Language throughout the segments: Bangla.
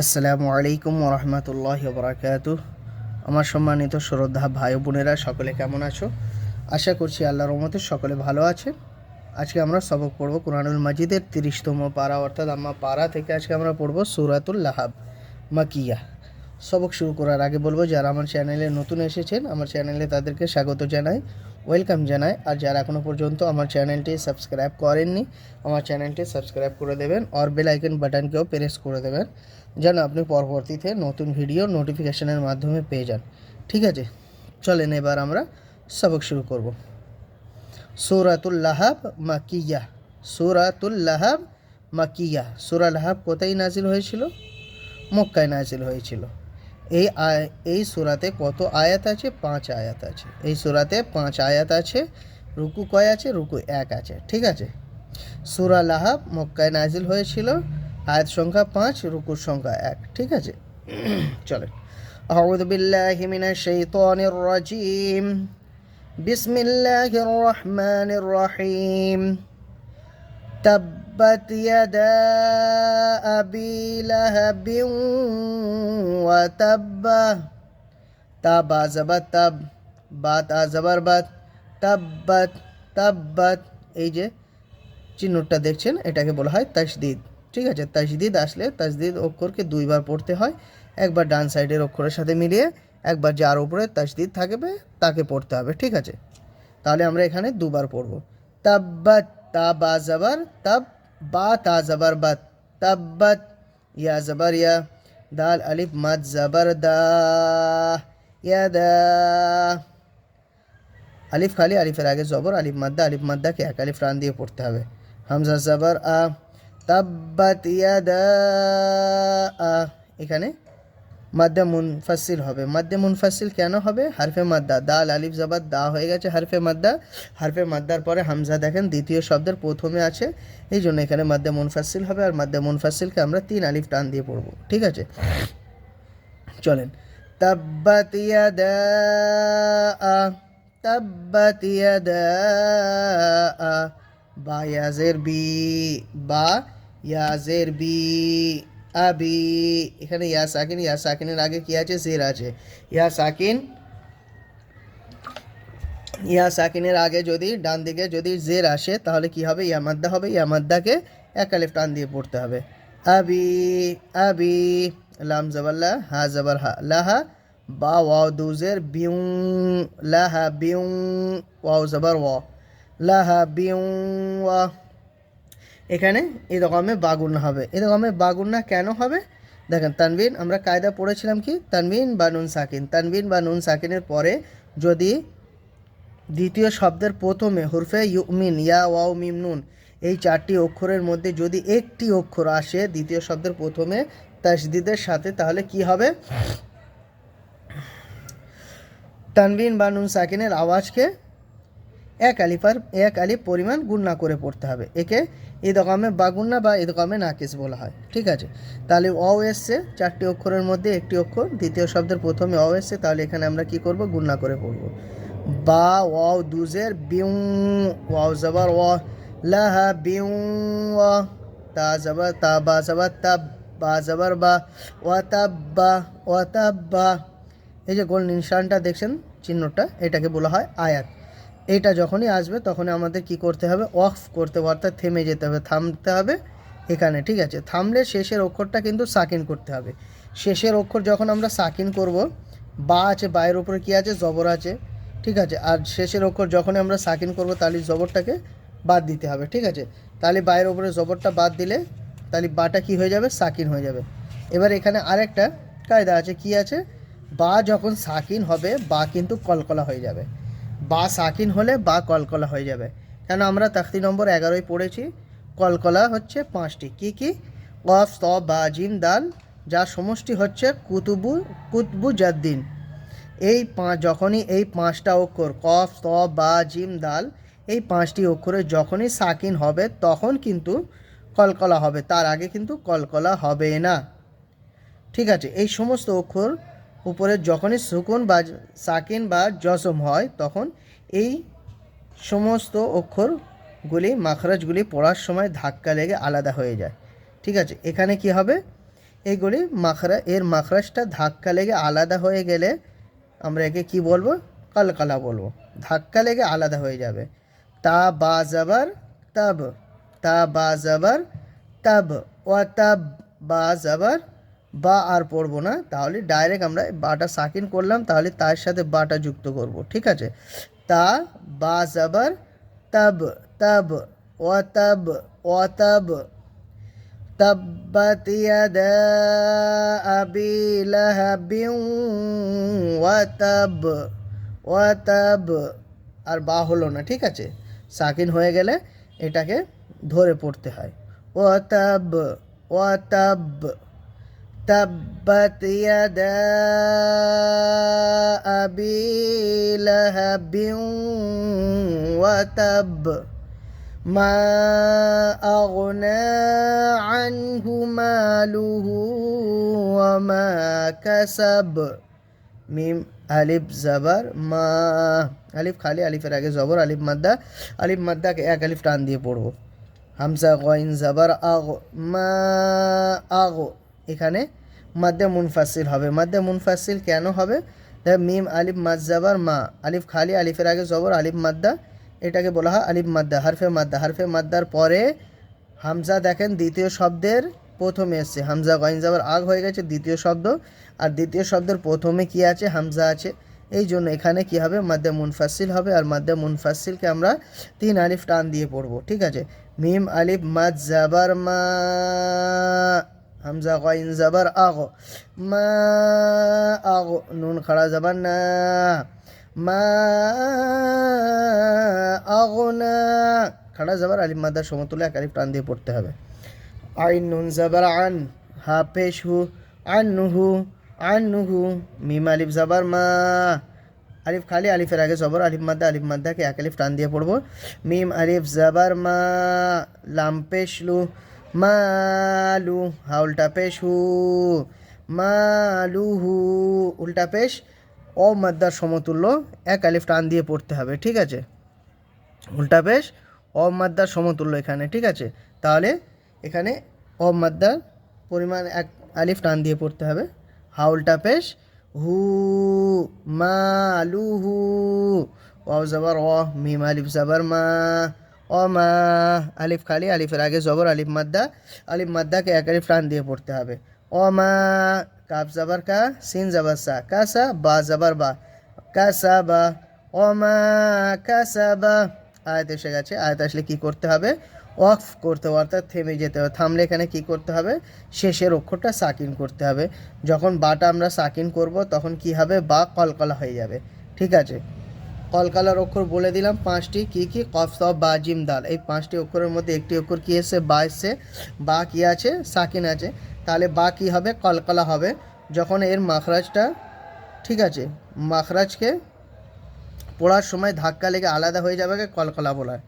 আসসালামু আলাইকুম রহমতুল্লাহ বরাকাত আমার সম্মানিত শ্রদ্ধা ভাই বোনেরা, সকলে কেমন আছো? আশা করছি আল্লাহর রহমতে সকলে ভালো আছে আজকে আমরা সবক পড়ব কোরআনুল মাজিদের তিরিশতম পারা, অর্থাৎ আম্মা পাড়া থেকে আজকে আমরা পড়ব সুরাতুল লাহাব, মাকিয়া। সবক শুরু করার আগে বলব, যারা আমার চ্যানেলে নতুন এসেছেন, আমার চ্যানেলে তাদেরকে স্বাগত জানাই। ওয়েলকাম জানাই। আর যারা এখনও পর্যন্ত আমার চ্যানেলটি সাবস্ক্রাইব করেননি, আমার চ্যানেলটি সাবস্ক্রাইব করে দেবেন আর বেল আইকন বাটনকেও প্রেস করে দেবেন, যেন আপনি পরবর্তীতে নতুন ভিডিও নোটিফিকেশনের মাধ্যমে পেয়ে যান। ঠিক আছে, চলেন এবার আমরা সবক শুরু করব। সুরাতুল লাহাব মাকিয়া, সুরাতুল লাহাব মাকিয়া। সুরা লাহাব কোথায় নাজিল হয়েছিল? মক্কায় নাজিল হয়েছিল। এই আয় এই সুরাতে কত আয়াত আছে পাঁচ আয়াত আছে এই সুরাতে পাঁচ আয়াত আছে রুকু কয় আছে রুকু এক আছে ঠিক আছে সুরা লাহাব মক্কায় নাজিল হয়েছিল আয়াত সংখ্যা পাঁচ রুকুর সংখ্যা এক ঠিক আছে চলে أعوذ بالله من الشيطان الرجيم بسم الله الرحمن الرحيم تبت يدا أبي لهب وتب تب زبر تب বাত আজাবার বাত তাব্বাত তাব্বাত এই যে চিহ্নটা দেখছেন এটাকে বলা হয় তাসদিদ ঠিক আছে তাসদিদ আসলে তাসদিদ অক্ষরকে দুইবার পড়তে হয় একবার ডান সাইডের অক্ষরের সাথে মিলিয়ে একবার যার উপরে তাসদিদ থাকবে তাকে পড়তে হবে ঠিক আছে তাহলে আমরা এখানে দুবার পড়ব তাব্বাত তা বা জাবার তাব বা তা জাবার বাত তাব্বাত ইয়া জাবার ইয়া দাল আলিফ মাদ জাবার দা ইয়া দা আলিফ খালি আলিফের আগে জবর আলিফ মাদ্দা আলিফ মাদ্দাকে এক আলিফ রান দিয়ে পড়তে হবে হামজা জাবার আ তাব্বাত ইয়াদা আ এখানে মাদ্দা মুনফাসিল হবে। মাদ্দা মুনফাসিল কেন হবে? হারফে মাদ্দা। দাল আলিফ জাবাদ, দা হয়ে গেছে হারফে মাদ্দা। হারফে মাদ্দার পরে হামজা দেখেন, দ্বিতীয় শব্দের প্রথমে আছে। এই জন্য এখানে মাদ্দা মুনফাসিল হবে আর মাদ্দা মুনফাসিলকে আমরা তিন আলিফ টান দিয়ে পড়ব। ঠিক আছে? চলেন। তাব্বাত ইয়াদা তাব্বাত ইয়াদা, বা ইয়াজের বি, বা ইয়াজের বি আবি এখানে ইয়া সাকিন ইয়া সাকিনের আগে কি আছে জের আছে ইয়া সাকিন ইয়া সাকিনের আগে যদি ডান দিকে যদি জের আসে তাহলে কি হবে ইয়া মাদ্দা হবে ইয়া মাদ্দাকে এক আলিফ টান দিয়ে পড়তে হবে আবি আবি লাম জবাল্লা হা জবর হা লাহা বা ওয়াও দুজের বিউ লাহা বিউ ওয়াও জবর ওয়া লাহা বিউ ওয়া এখানে এই রকমের বাগুন্না হবে। এই রকমের বাগুন্না কেন হবে? দেখেন, তানবিন, আমরা কায়দা পড়েছিলাম কি? তানবিন বা নুন সাকিন। তানবিন বা নুন সাকিনের পরে যদি দ্বিতীয় শব্দের প্রথমে হুরফে ইউমিন, ইয়া, ওয়াও, মিম, নুন এই চারটি অক্ষরের মধ্যে যদি একটি অক্ষর আসে দ্বিতীয় শব্দের প্রথমে তাসদিদের সাথে, তাহলে কি হবে? তানবিন বা নুন সাকিনের আওয়াজকে এক আলিফার এক আলিফ পরিমাণ গুণনা করে পড়তে হবে। একে ঈদগামে বাগুন্না বা ঈদগামে নাকিস বলা হয়। ঠিক আছে? তাহলে অ এসছে, চারটি অক্ষরের মধ্যে একটি অক্ষর। দ্বিতীয় শব্দের প্রথমে অ এসছে, তাহলে এখানে আমরা কি করব? গুণনা করে পড়ব। বা, ওয়াও, দুজের বিউ ওয়াও, জবর, ওয়া, লাহা বিউ তা, জবর, তা, বা, জবর তাব বা, জবর, বা, ওয়া তাব্বা এই যে গোল নিশানটা দেখছেন, চিহ্নটা, এটাকে বলা হয় আয়াত। এইটা যখনই আসবে তখনই আমাদের কি করতে হবে? অফ করতে হবে, অর্থাৎ থেমে যেতে হবে, থামতে হবে এখানে, ঠিক আছে? থামলে শেষের অক্ষরটা কিন্তু সাকিন করতে হবে। শেষের অক্ষর যখন আমরা সাকিন করব, বা আছে, বায়ের উপরে কি আছে? জবর আছে, ঠিক আছে? আর শেষের অক্ষর যখনই আমরা সাকিন করব, তাহলে জবরটাকে বাদ দিতে হবে, ঠিক আছে? তাহলে বায়ের উপরে জবরটা বাদ দিলে তাহলে বাটা কি হয়ে যাবে? সাকিন হয়ে যাবে। এবার এখানে আরেকটা কায়দা আছে, কি আছে? বা যখন সাকিন হবে, বা কিন্তু কলকলা হয়ে যাবে। বা সাকিন হলে বা কলকলা হয়ে যাবে। কেন আমরা তাখতি নম্বর এগারোয় পড়েছি, কলকলা হচ্ছে পাঁচটি। কি কি? কফ, ত, বা জিম দাল যার সমষ্টি হচ্ছে কুতুবু, কুতবু জাদ্দিন। এই পাঁচ যখনই এই পাঁচটা অক্ষর, কফ, ত, বা জিম দাল এই পাঁচটি অক্ষরে যখনই সাকিন হবে, তখন কিন্তু কলকলা হবে। তার আগে কিন্তু কলকলা হবে না। ঠিক আছে, এই সমস্ত অক্ষর উপরে যখনই সুকুন বা সাকিন বা জসম হয়, তখন এই সমস্ত অক্ষরগুলি, মাখরাজগুলি পড়ার সময় ধাক্কা লেগে আলাদা হয়ে যায়। ঠিক আছে, এখানে কি হবে? এইগুলি মাখরা, এর মাখরাজটা ধাক্কা লেগে আলাদা হয়ে গেলে আমরা একে কি বলব? কালকালা বলব। ধাক্কা লেগে আলাদা হয়ে যাবে। তা, বা, জাবার, তব। তা, বা, জাবার, তব। ও তব, বা, জাবার, বা আর পড়ব না। তাহলে ডাইরেক্ট আমরা বাটা সাকিন করলাম, তাহলে তার সাথে বাটা যুক্ত করব। ঠিক আছে? তা বা জাবার তব তব ও তব ও তব تبت يدا أبي لهب وتب وتب আর বা হলো না ঠিক আছে সাকিন হয়ে গেলে এটাকে ধরে পড়তে হয় ও তব ও তব تبت يدا أبي لهب وتب ما أغنى عنه ماله وما كسب মিম আলিফ জাবার মা আলিফ খালি আলিফের আগে জবর আলিফ মাদ্দা আলিফ মাদ্দাকে এক আলিফ টান দিয়ে পড়বো হামসা গইন জাবার আগ মা আগ এখানে মাদ্দে মুনফাসিল হবে। মাদ্দে মুনফাসিল কেন হবে? দেখ, মিম, আলিফ, মাদ, জাবার, মা। আলিফ, খালি, আলিফের আগে জবর, আলিফ, মাদ্দা। এটাকে বলা হয় আলিফ, মাদ্দা, হারফে মাদ্দা। হারফে, মাদ্দার পরে হামজা দেখেন দ্বিতীয় শব্দের প্রথমে এসছে। হামজা গইন যাবার আগ হয়ে গেছে দ্বিতীয় শব্দ। আর দ্বিতীয় শব্দের প্রথমে কি আছে? হামজা আছে। এই জন্য এখানে কি হবে? মাদ্দে মুনফাসিল হবে। আর মাদ্দে মুনফাসিলকে আমরা তিন আলিফ টান দিয়ে পড়ব। ঠিক আছে? মিম, আলিফ, মাদ, জাবার, মা। হামজা গইন জাবার আগ মা আগ নুন খাড়া জাবার না মা আগনা খাড়া যাবার আলিম মাদার সমতুল্য এক আলিফ টান দিয়ে পড়তে হবে আইন নুন জাবার আন হা পেশ হু আন্নুহু আন্নুহু মিম আলিফ জাবার মা আলিফ খালি আলিফের আগে জবর আলিফ মাদ্দা আলিফ মাদ্দাকে এক আলিফ টান দিয়ে পড়ব মিম আলিফ জাবার মা লাম পেশলু মালু, হা উল্টা পেশ হু। মালুহু উল্টা পেশ। অ মাদ্দার সমতুল্য, এক আলিফ টান দিয়ে পড়তে হবে, ঠিক আছে? উল্টা পেশ, অ মাদ্দার সমতুল্য এখানে, ঠিক আছে? তাহলে এখানে অ মাদ্দার পরিমাণ এক আলিফ টান দিয়ে পড়তে হবে। হা উল্টা পেশ, হু মা আলু হু। অ জবর অ, মিম আলিফ জবর মা। অ মা আলিফ খালি, আলিফের আগে জবর, আলিফ মাদ্দা, আলিফ মাদ্দাকে এক আলিফ দিয়ে পড়তে হবে। অ মা কাপ জাবার কা, সিন জাবার সা কাসা বা জাবার বা কাসা বা, অমা কাসা বা। আয়াত এসে গেছে, আয়াত আসলে কী করতে হবে? অফ করতে হবে, অর্থাৎ থেমে যেতে হবে। থামলে এখানে কি করতে হবে? শেষের অক্ষরটা সাকিন করতে হবে। যখন বাটা আমরা সাকিন করব, তখন কি হবে? বা কলকলা হয়ে যাবে। ঠিক আছে? কলকালার অক্ষর বলে দিলাম, পাঁচটি কি কি? কফ, সব, বা, জিম, দাল। এই পাঁচটি অক্ষরের মধ্যে একটি অক্ষর কী এসে বা এসছে বা কী আছে? সাকিন আছে। তাহলে বা কী হবে? কলকালা হবে। যখন এর মাখরাজটা, ঠিক আছে, মাখরাজকে পড়ার সময় ধাক্কা লেগে আলাদা হয়ে যাবে কলকালা বলার।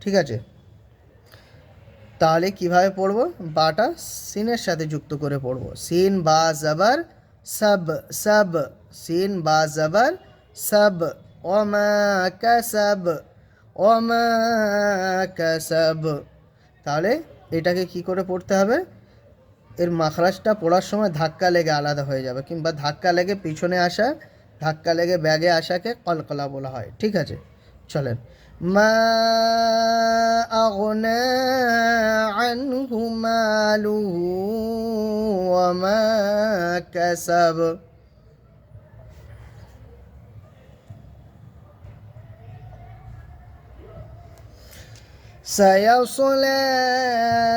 ঠিক আছে? তাহলে কীভাবে পড়ব? বাটা সিনের সাথে যুক্ত করে পড়ব। সিন, বা, জাবার, সব সব। সিন, বা, জাবার, সব। ওমা কাসাব ওমা কাসাব তাহলে এটাকে কি করে পড়তে হবে? এর মাখরাজটা পড়ার সময় ধাক্কা লেগে আলাদা হয়ে যাবে, কিংবা ধাক্কা লেগে পিছনে আসা, ধাক্কা লেগে ব্যাগে আসাকে কলকলা বলা হয়, ঠিক আছে? চলেন। মা আগনা আনহু মালুহু, ওয়া মা سيصلى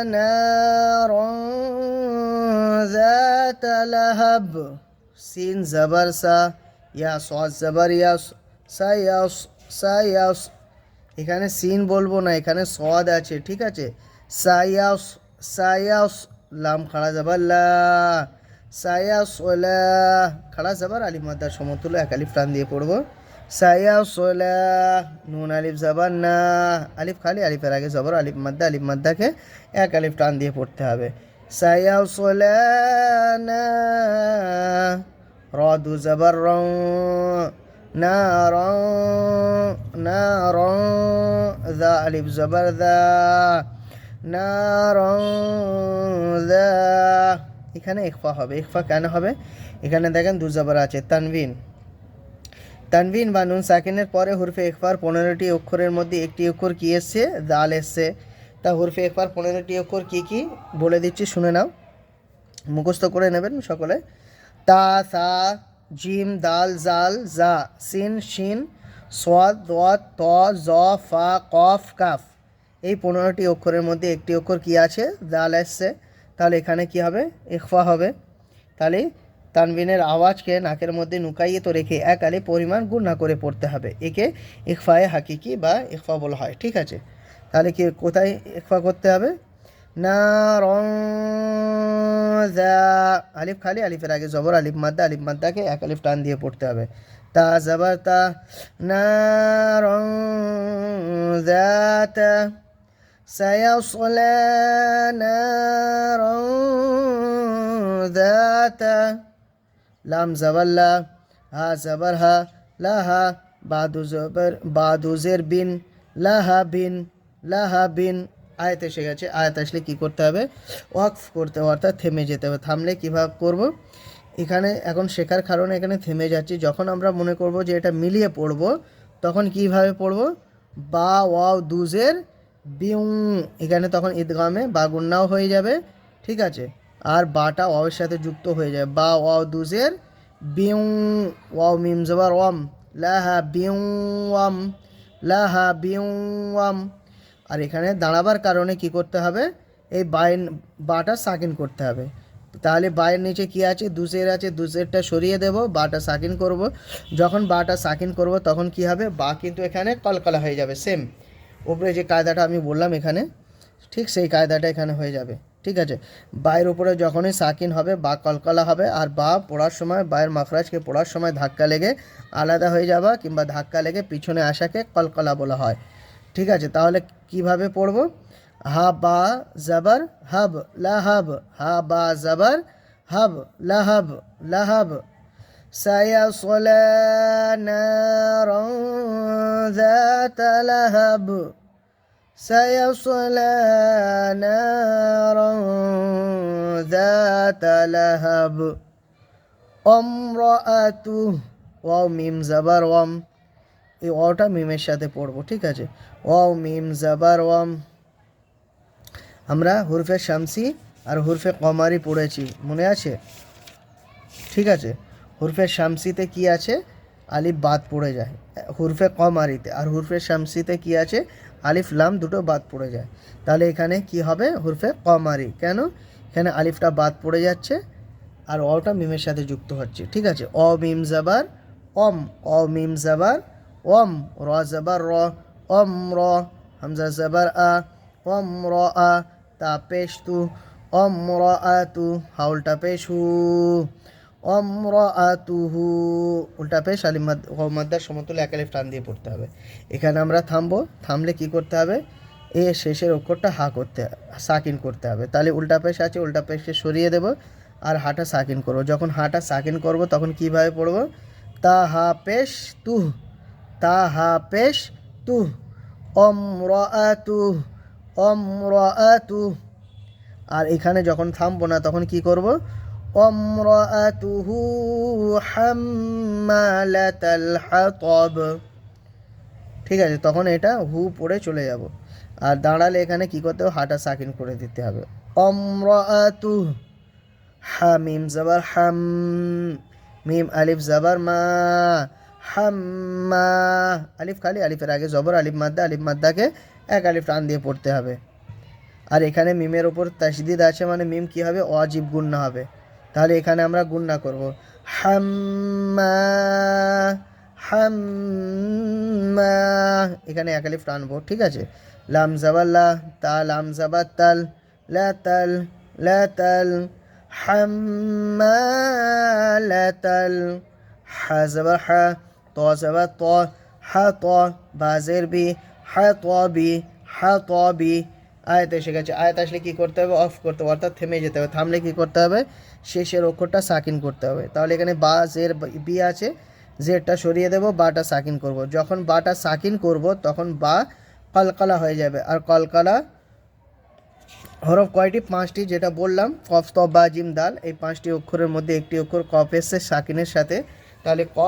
نارا ذات لهب سين زبر سا ইয়া সস জাবার ইয়াস সায়াস সায়াস এখানে সিন বলবো না এখানে সদ আছে ঠিক আছে সায়াস সায়াস লাম খাড়া যাবার লা সায়াস ওলা খাড়া যাবার আলিফ মাদ্দার সমতুল্য এক আলিফ টান দিয়ে পড়বো সায়াসলা, নুন, আলিফ জাবার না। আলিফ খালি, আলিফের আগে জবর, আলিফ মাদ্দা, আলিফ মাদ্দাকে এক আলিফ টান দিয়ে পড়তে হবে। সায়াসলা, না। রদু জবর, র। না র। না, র। দা আলিফ, জবর, দা। না, র। দা এখানে একফা হবে। একফা কেন হবে? এখানে দেখেন দু জবর আছে, তানভিন। তানবিন বা নুন সাকিনের পরে হুরফে একবার পনেরোটি অক্ষরের মধ্যে একটি অক্ষর কি এসছে? দাল এসছে। তা হুরফে একবার পনেরোটি অক্ষর কি কি? বলে দিচ্ছি, শুনে নাও। মুখস্থ করে নেবেন সকলে। তা, সা, জিম, দাল, জাল, জা, সিন, শিন, সোয়াদ দোয়াত ত, জ, ফা, কফ, কাফ। এই পনেরোটি অক্ষরের মধ্যে একটি অক্ষর কি আছে? দাল এসছে। তাহলে এখানে কি হবে? ইকফা হবে। তাহলে তানবিনের আওয়াজকে নাকের মধ্যে নুকাইয়ে তো রেখে এক আলি পরিমাণ গুণা করে পড়তে হবে একে ইকফায়ে হাকিকি বা ইকফা বলা হয় ঠিক আছে তাহলে কি কোথায় ইকফা করতে হবে না রং আলিফ খালি আলিফের আগে জবর আলিফ মাদ্দা আলিফ মাদ্দাকে এক আলিফ টান দিয়ে পড়তে হবে তা জবর তা না রং سيصلى نارا ذات লাম জবাল্লা, হা জবর হা লাহা বাদু জবর বাদুজের বিন, লাহা বিন লাহা বিন। আয়ত এসে গেছে, আয়ত আসলে কী করতে হবে? ওয়াকফ করতে হবে, অর্থাৎ থেমে যেতে হবে। থামলে কীভাবে করব? এখানে এখন শেখার কারণে এখানে থেমে যাচ্ছি। যখন আমরা মনে করব যে এটা মিলিয়ে পড়ব, তখন কীভাবে পড়ব? বা, ওয়াও, দুজের বিউ। এখানে তখন ঈদগামে বাগুন্নাও হয়ে যাবে, ঠিক আছে? আর বাটা ওয়াওয়ের সাথে যুক্ত হয়ে যায়। বা ওয়াও দুজের বিউ, ওয়াও মিম জবার ওয়াম, লাহা বিউ ওয়াম, লাহা বিউ ওয়াম। আর এখানে দাঁড়াবার কারণে কি করতে হবে? এই বাইন, বাটা সাকিন করতে হবে। তাহলে বায়ের নিচে কি আছে? দুসের আছে দুসেরটা সরিয়ে দেব, বাটা সাকিন করব। যখন বাটা সাকিন করব, তখন কি হবে? বা কিন্তু এখানে কলকলা হয়ে যাবে সেম উপরে যে কায়দাটা আমি বললাম এখানে, ঠিক সেই কায়দাটা এখানে হয়ে যাবে। ঠিক আছে বায়ের উপরে যখনই সাকিন হবে বা কলকলা হবে আর বা পড়ার সময় বায়ের মাখরাজকে পড়ার সময় ধাক্কা লেগে আলাদা হয়ে যাওয়া কিংবা ধাক্কা লেগে পিছনে আসাকে কলকলা বলা হয় ঠিক আছে তাহলে কিভাবে পড়বো হা বা জবর হব লাহব হা বা জবর হব লাহব লাহব سيصلى نارا ذات لهب سيصلى نارا ذات لهب امرأته ওয়াও মিম জাবার ওয়াম এই ওয়াওটা মিমের সাথে পড়বো ঠিক আছে ওয়াও মিম জাবার ওয়াম আমরা হুরফে শামসি আর হুরফে কমারি পড়েছি মনে আছে ঠিক আছে হুরফে শামসিতে কি আছে আলিফ বাদ পড়ে যায় হুরফে কমারিতে আর হুরফে শামসিতে কি আছে আলিফ লাম দুটো বাদ পড়ে যায়। তাহলে এখানে কি হবে? হুরফে কমারি। কেন? এখানে আলিফটা বাদ পড়ে যাচ্ছে আর অটা মিমের সাথে যুক্ত হচ্ছে। ঠিক আছে? অ মিম জাবার, অম, অ মিম জাবার, অম, র জাবার, র, অম, র, হামজা জাবার, আ, অম, র, আ, তা পেশ তু, অম, র, আ, তু, হাউলটা পেশ অমরাতুহু। উল্টা পেশ আলিমাদ মাদ্দার সমতুল এক আলিফ টান দিয়ে পড়তে হবে। এখানে আমরা থামবো, থামলে কি করতে হবে? এ শেষের অক্ষরটা হা করতে, সাকিন করতে হবে। তাহলে উল্টা পেশ আছে, উল্টা পেশকে সরিয়ে দেব আর হাটা সাকিন করব। যখন হাটা সাকিন করব, তখন কীভাবে পড়ব? তা হা পেশ তুহ, তা হা পেশ তুহ। অমরাতু অমরাতু। আর এখানে যখন থামবো না, তখন কি করব? وامرأته حمالة الحطب ঠিক আছে তখন এটা হু পড়ে চলে যাব আর দাঁড়ালে এখানে কি করতে হবে হাটা সাকিন করে দিতে হবে অমরাতু হামিম জাবার হাম মিম আলিফ জাবার মা হাম্মা আলিফ খালি আলিফের আগে জবর আলিফ মাদ্দা আলিফ মাদ্দাকে এক আলিফ টান দিয়ে পড়তে হবে আর এখানে মিমের ওপর তাসদিদ আছে মানে মিম কি হবে অজীব গুণ্য হবে তাহলে এখানে আমরা গুণনা করব। হাম্মা হাম্মা। এখানে একালিফ টানবো, ঠিক আছে? লাম জাবাল্লা তা, লাম জাবাত তাল, লা তাল লা তাল। হাম্মা, লা হা জাবা হা, ত জাবা ত, হা ত বাজের বি, হা ত বি, হা ত বি। আয়াত এসে গেছে। আয়াত আসলে কী করতে হবে? অফ করতে হবে, অর্থাৎ থেমে যেতে হবে। থামলে কী করতে হবে? শেষের অক্ষরটা সাকিন করতে হবে। তাহলে এখানে বা, জের, বি আছে। জেরটা সরিয়ে দেব, বাটা সাকিন করব। যখন বাটা সাকিন করব, তখন বা কলকালা হয়ে যাবে। আর কলকালা, হরফ কয়টি? পাঁচটি, যেটা বললাম, কফ তব বা, জিম, দাল। এই পাঁচটি অক্ষরের মধ্যে একটি অক্ষর কফ এসছে সাকিনের সাথে। তাহলে ক,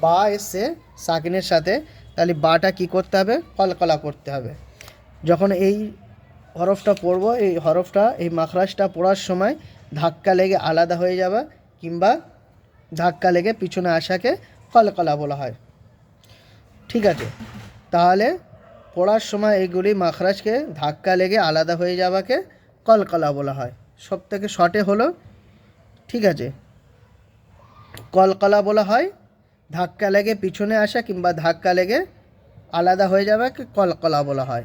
বা এসছে সাকিনের সাথে। তাহলে বাটা কি করতে হবে? কলকলা করতে হবে। যখন এই হরফটা পড়ব, এই হরফটা, এই মাখরাজটা পড়ার সময় ধাক্কা লেগে আলাদা হয়ে যাওয়া কিংবা ধাক্কা লেগে পিছনে আসাকে কলকলা বলা হয়। ঠিক আছে। তাহলে পড়ার সময় এইগুলি মাখরাজকে ধাক্কা লেগে আলাদা হয়ে যাওয়াকে কলকলা বলা হয়। সব থেকে শর্টে হলো, ঠিক আছে, কলকলা বলা হয়, ধাক্কা লেগে পিছনে আসা কিংবা ধাক্কা লেগে আলাদা হয়ে যাওয়াকে কলকলা বলা হয়।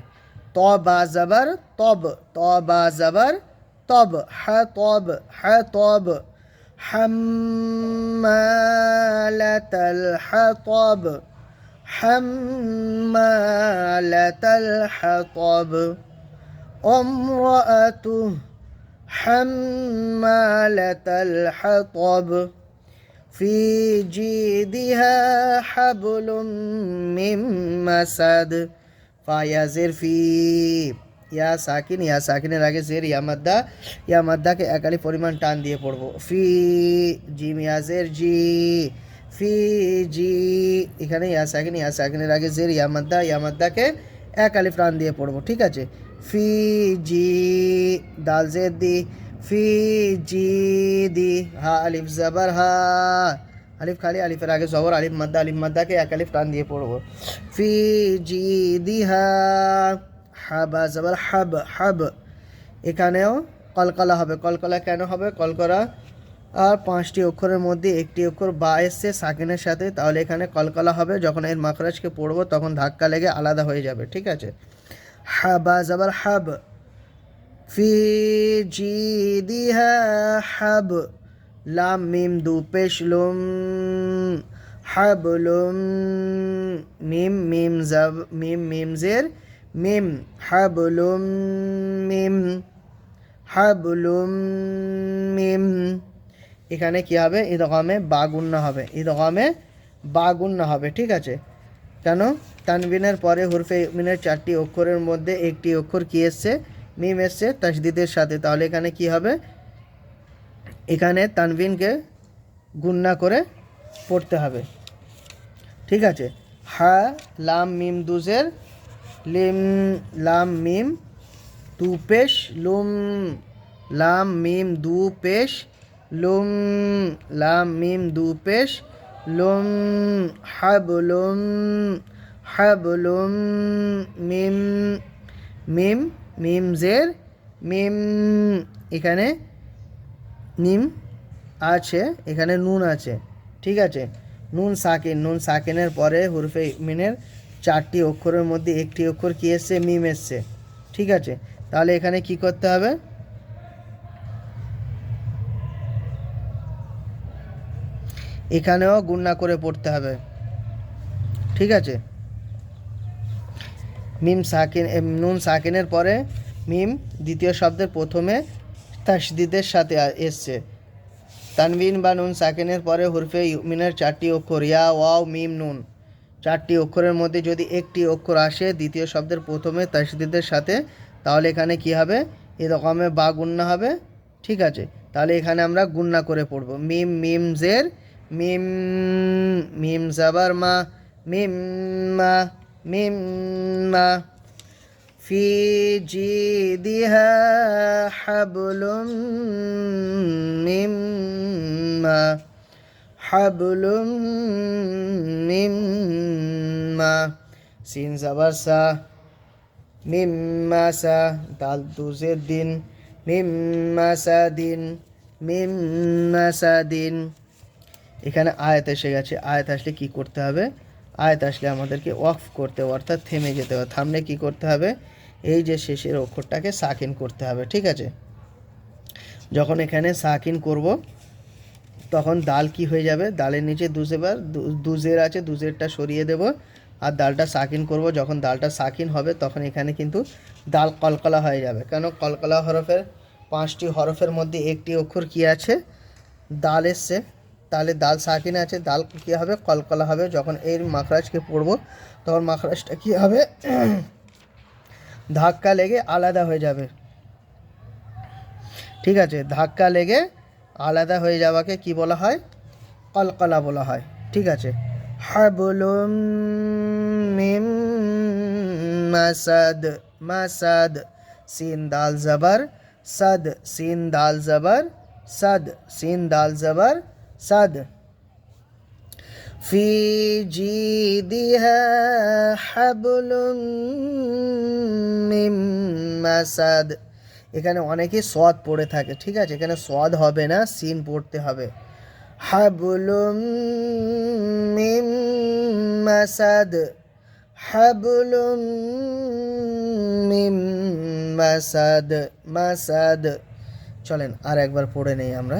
ত বা জবর, তব, ত বা জবর حطب حطب حطب. حمالة الحطب حمالة الحطب. امرأته حمالة الحطب. في جيدها حبل من مسد. فيزر فيه ইয়া সাকিন, ইয়া সাকিনের আগে জের ইয়া মাদ্দা, ইয়া একালি পরিমাণ টান দিয়ে পড়ব। ফি, জি মিয়াজের জি। ফি, জি। এখানে ইয়া সাকিন, ইয়া সাকিনের আগে জের, ইয়া মাদ্দা, ইয়া মাদ্দাকে এক আলিফ দিয়ে পড়ব, ঠিক আছে? ফি, জি, দাল জের দি। ফি, জি, দি, হা, আলিফ জবর, হা। আলিফ খালি, আলিফের আগে জবর, আলিফ মাদ্দা, আলিফ মাদ্দাকে এক টান দিয়ে পড়ব। ফি, জি দিহা হাবা জবর হাব হাব। এখানেও কলকলা হবে। কলকলা কেন হবে? কলকলা, আর পাঁচটি অক্ষরের মধ্যে একটি অক্ষর বা এসছে সাকিনের সাথে। তাহলে এখানে কলকলা হবে। যখন এর মাখরাজকে পড়ব, তখন ধাক্কা লেগে আলাদা হয়ে যাবে। ঠিক আছে? হাবা জবর হাব। ফি, জি দিহা হাব। লাম, মিম, দু, পেশ, লুম। হাবলুম মিম মিম, জাব, মিম মিম জের মিম, হাবলুম মিম হাবলুম মিম। এখানে কি হবে? ঈদগামে বাগুন্না হবে। ঈদগামে বাগুন্না হবে, ঠিক আছে? কেন? তানবিনের পরে হুরফে মিনের চারটি অক্ষরের মধ্যে একটি অক্ষর কি এসছে? মিম এসছে তাসদিদের সাথে। তাহলে এখানে কি হবে? এখানে তানবিনকে গুন্না করে পড়তে হবে। ঠিক আছে? হা, লাম, মিম, দুজের লিম, লাম, মিম দু পেশ লুম, লাম, মিম দু পেশ লুম, লাম, মিম দু পেশ লুম হাবলুম হাবলুম মিম মিম মিম জের, মিম, এখানে নিম আছে, এখানে নুন আছে, ঠিক আছে? নুন সাকিন, নুন সাকিনের পরে হুরফে মিনের চারটি অক্ষরের মধ্যে একটি অক্ষর কি এসছে? মিম এসছে। ঠিক আছে? তাহলে এখানে কি করতে হবে? এখানেও গুণনা করে পড়তে হবে। ঠিক আছে? মিম সাকিন নুন সাকিনের পরে মিম দ্বিতীয় শব্দের প্রথমে তাসদিদের সাথে এসছে। তানবিন বা নুন সাকিনের পরে হুরফে মিনের চারটি অক্ষর, ইয়া, ওয়াও, মিম, নুন। চারটি অক্ষরের মধ্যে যদি একটি অক্ষর আসে, দ্বিতীয় শব্দের প্রথমে তাসদিদের সাথে, তাহলে এখানে কি হবে? এরকমে বা গুন্না হবে। ঠিক আছে? তাহলে এখানে আমরা গুন্না করে পড়ব। মিম মিম, জের, মিম মিম, জাবার, মা, মিম মা মিম, মা। ফি, জি দিহা হাবলুম, মিম, মা। হাবলুম মিম্মা, সিন সাবার সা মিম্মা সা দাল দুজের দিন মিম্মা দিন মিম্মা দিন। এখানে আয়াত এসে গেছে। আয়াত আসলে কি করতে হবে? আয়াত আসলে আমাদেরকে অফ করতে অর্থাৎ থেমে যেতে হবে। থামলে কি করতে হবে? এই যে শেষের অক্ষরটাকে সাকিন করতে হবে, ঠিক আছে? যখন এখানে সাকিন করব তখন দাল কি হয়ে যাবে? ডালের নিচে দুজেবার দুজের আছে, দুজেরটা সরিয়ে দেব। আর ডালটা সাকিন করব। যখন ডালটা সাকিন হবে, তখন এখানে কিন্তু দাল কলকলা হয়ে যাবে। কেন? কলকলা হরফের, পাঁচটি হরফের মধ্যে একটি অক্ষর কি আছে? দাল এসছে। তাহলে দাল সাকিন আছে। দাল কী হবে? কলকলা হবে। যখন এর মাখরাজকে পড়ব, তখন মাখরাজটা কী হবে? ধাক্কা লেগে আলাদা হয়ে যাবে। ঠিক আছে? ধাক্কা লেগে আলাদা হয়ে যাওয়াকে কি বলা হয় কলকলা বলা হয় ঠিক আছে হাবলুম মিম মাসাদ মাসাদ সিন দাল জবর সদ সিন দাল জবর সদ সিন দাল জবর সদ في جيدها حبل من مسد এখানে অনেকে সদ পড়ে থাকে, ঠিক আছে? এখানে সদ হবে না, সিন পড়তে হবে। হাবলুম মিম মাসাদ, হাবলুম মিম মাসাদ মাসাদ। চলেন, আর একবার পড়ে নেই আমরা।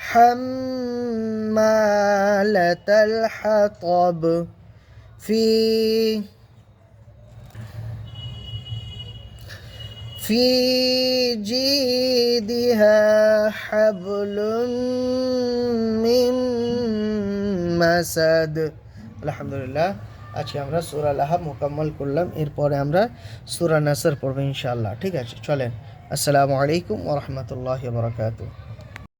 حمالة الحطب في في جيدها حبل من مسد আলহামদুলিল্লাহ আজকে আমরা সুরা লাহাব মোকাম্মল করলাম এরপরে আমরা সুরা নাসর পড়বো ইনশাআল্লাহ ঠিক আছে চলেন আসসালামু আলাইকুম ওরহমতুল্লাহ বরকাতুহ